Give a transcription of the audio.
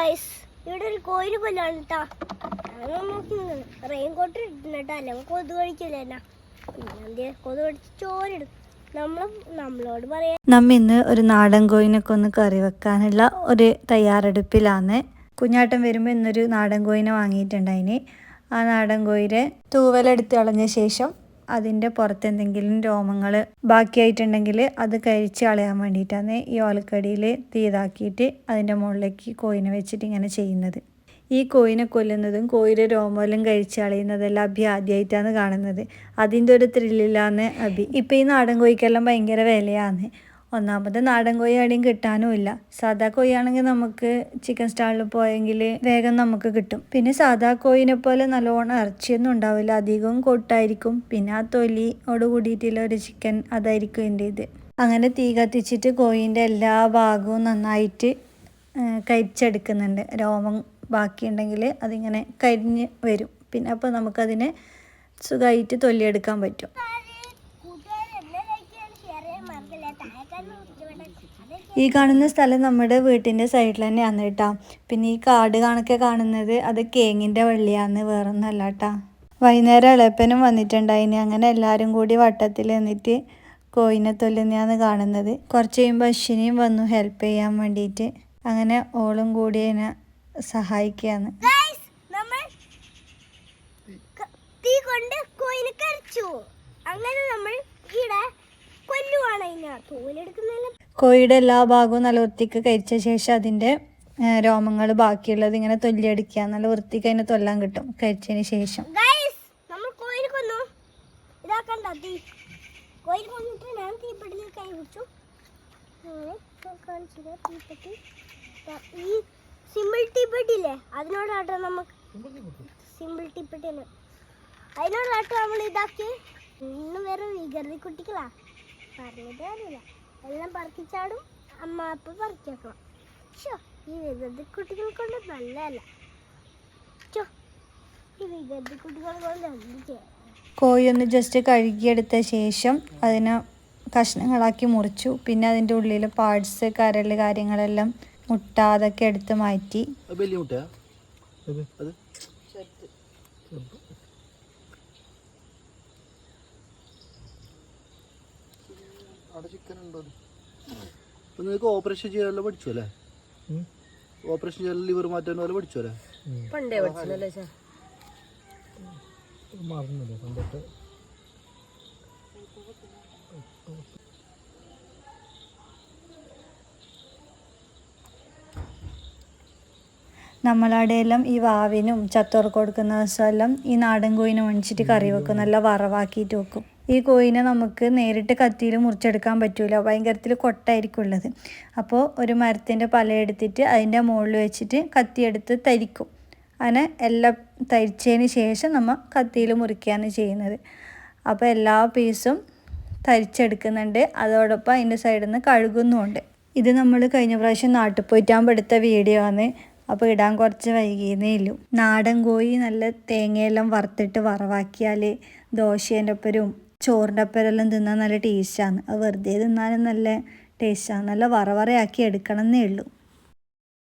Guys ഇവിടെ ഒരു coil കൊല്ലാണ് റെയിൻ കോട്ട് ഇട്ടിട്ടുണ്ട് കേട്ടോ അല്ല കൊതു കഴിക്കില്ല കൊതു കടിച്ച് നമ്മൾ നമ്മളോട് പറയാം നമ്മ ഇന്ന് ഒരു നാടൻ കോയിനൊക്കെ ഒന്ന് കറി വെക്കാനുള്ള ഒരു തയ്യാറെടുപ്പിലാണ് കുഞ്ഞാട്ടം വരുമ്പോൾ ഇന്നൊരു നാടൻ കോയിനെ വാങ്ങിയിട്ടുണ്ടായിന്. ആ നാടൻ കോയിനെ തൂവലെടുത്ത് കളഞ്ഞ ശേഷം അതിന്റെ പുറത്ത് എന്തെങ്കിലും രോമങ്ങൾ ബാക്കിയായിട്ടുണ്ടെങ്കിൽ അത് കഴിച്ച് കളയാൻ വേണ്ടിയിട്ടാണ് ഈ ഓലക്കടിയിൽ തീതാക്കിയിട്ട് അതിന്റെ മുകളിലേക്ക് കോയിനെ വെച്ചിട്ട് ഇങ്ങനെ ചെയ്യുന്നത്. ഈ കോയിനെ കൊല്ലുന്നതും കോയിലെ രോമെല്ലാം കഴിച്ച് കളയുന്നതെല്ലാം അഭി ആദ്യമായിട്ടാണ് കാണുന്നത്. അതിന്റെ ഒരു ത്രില്ലിലാണ് അഭി. ഇപ്പം ഈ നാടൻ കോഴിക്കെല്ലാം ഭയങ്കര വിലയാണ്. ഒന്നാമത് നാടൻ കോഴി എവിടെയും കിട്ടാനും ഇല്ല സാധാ കോഴിയാണെങ്കിൽ നമുക്ക് ചിക്കൻ സ്റ്റാളിൽ പോയെങ്കിൽ വേഗം നമുക്ക് കിട്ടും. പിന്നെ സാധാ കോഴിനെ പോലെ നല്ലോണം ഇറച്ചിയൊന്നും ഉണ്ടാവില്ല. അധികവും കൊട്ടായിരിക്കും. പിന്നെ ആ തൊലിയോട് കൂടിയിട്ടുള്ള ഒരു ചിക്കൻ അതായിരിക്കും എന്റെ ഇത്. അങ്ങനെ തീ കത്തിച്ചിട്ട് കോഴീന്റെ എല്ലാ ഭാഗവും നന്നായിട്ട് കരിച്ചെടുക്കുന്നുണ്ട്. രോമം ബാക്കിയുണ്ടെങ്കിൽ അതിങ്ങനെ കരിഞ്ഞ് വരും. പിന്നെ അപ്പോൾ നമുക്കതിനെ സുഖമായിട്ട് തൊല്ലിയെടുക്കാൻ പറ്റും. ഈ കാണുന്ന സ്ഥലം നമ്മുടെ വീട്ടിന്റെ സൈഡിൽ തന്നെയാണ് കേട്ടോ. പിന്നെ ഈ കാട് കണക്കെ കാണുന്നത് അത് കേങ്ങിന്റെ വള്ളിയാന്ന് വേറൊന്നല്ല കേട്ടോ. വൈകുന്നേരം ഇളപ്പനും വന്നിട്ടുണ്ടായിന് അങ്ങനെ എല്ലാവരും കൂടി വട്ടത്തിൽ നിന്നിട്ട് കോയിനെ തൊല്ലുന്നതാണ് കാണുന്നത്. കുറച്ച് കഴിയുമ്പോൾ അശ്വിനിയും വന്നു ഹെൽപ്പ് ചെയ്യാൻ വേണ്ടിയിട്ട്. അങ്ങനെ ഓളും കൂടി അതിനെ സഹായിക്കുകയാണ്. അങ്ങനെ നമ്മൾ ഇവിടെ കൊല്ലുവാണ് അതിനെ തോലെടുക്കുന്നതിന് കോഴിയുടെ എല്ലാ ഭാഗവും നല്ല വൃത്തിക്ക് കരിച്ച ശേഷം അതിന്റെ രോമങ്ങൾ ബാക്കിയുള്ളത് ഇങ്ങനെ തൊല്ലിയടിക്കുക. നല്ല വൃത്തിക്ക് അതിനെ തൊല്ലാൻ കിട്ടും കരിച്ചതിന് ശേഷം. ഈ നമ്മൾ ഇതാക്കി ഇന്ന് വേറെ വികൃതി കുട്ടികളാ പറഞ്ഞിട്ട് കാര്യമില്ല. എല്ലാം പറിക്കിച്ചാടും അമ്മ അപ്പ പറിച്ചേക്കണം. ചോ ഈ വികൃതി കുട്ടികൾ കൊണ്ട് നല്ലതല്ല. ചോ ഈ വികൃതി കുട്ടികൾ കൊണ്ട് എന്ത് ചെയ്യാം? കോഴി ഒന്ന് ജസ്റ്റ് കഴുകിയെടുത്ത ശേഷം അതിനെ കഷ്ണങ്ങളാക്കി മുറിച്ചു. പിന്നെ അതിന്റെ ഉള്ളിൽ പാർട്സ് കരൽ കാര്യങ്ങളെല്ലാം മുട്ട അതൊക്കെ എടുത്ത് മാറ്റി. അത് വലിയ മുട്ടയാ അത് അപ്പൊ നിനക്ക് ഓപ്പറേഷൻ ചെയ്യാനുള്ള പഠിച്ചു അല്ലേ ഓപ്പറേഷൻ ചെയ്യാൻ ലിവർ മാറ്റാൻ പോലെ പഠിച്ചു അല്ലേ നമ്മളവിടെയെല്ലാം ഈ വാവിനും ചത്തോർക്ക് കൊടുക്കുന്ന ദിവസമെല്ലാം ഈ നാടൻ കോയിനും മേടിച്ചിട്ട് കറി വെക്കും. നല്ല വറവാക്കിയിട്ട് വെക്കും. ഈ കോഴിനെ നമുക്ക് നേരിട്ട് കത്തിയിൽ മുറിച്ചെടുക്കാൻ പറ്റൂല. ഭയങ്കരത്തിൽ കൊട്ടായിരിക്കും ഉള്ളത്. അപ്പോൾ ഒരു മരത്തിന്റെ പല എടുത്തിട്ട് അതിന്റെ മുകളിൽ വെച്ചിട്ട് കത്തിയെടുത്ത് തരിക്കും. അങ്ങനെ എല്ലാം തരിച്ചതിന് ശേഷം നമ്മൾ കത്തിയിൽ മുറിക്കുകയാണ് ചെയ്യുന്നത്. അപ്പോൾ എല്ലാ പീസും തരിച്ചെടുക്കുന്നുണ്ട്. അതോടൊപ്പം അതിന്റെ സൈഡിൽ നിന്ന് കഴുകുന്നുമുണ്ട്. ഇത് നമ്മൾ കഴിഞ്ഞ പ്രാവശ്യം നാട്ടിൽ പോയിട്ടാകുമ്പോൾ എടുത്ത വീഡിയോ ആണ്. അപ്പോൾ ഇടാൻ കുറച്ച് വൈകിയതേ ഉള്ളൂ. നാടൻ കോഴി നല്ല തേങ്ങയെല്ലാം വറുത്തിട്ട് വറവാക്കിയാൽ ദോശേന്റെ ഒപ്പരും ചോറിന്റെ ഒപ്പരെല്ലാം തിന്നാൻ നല്ല ടേസ്റ്റാണ് അത് വെറുതെ തിന്നാനും നല്ല ടേസ്റ്റാണ് നല്ല വറവറയാക്കി എടുക്കണം എന്നേ ഉള്ളൂ.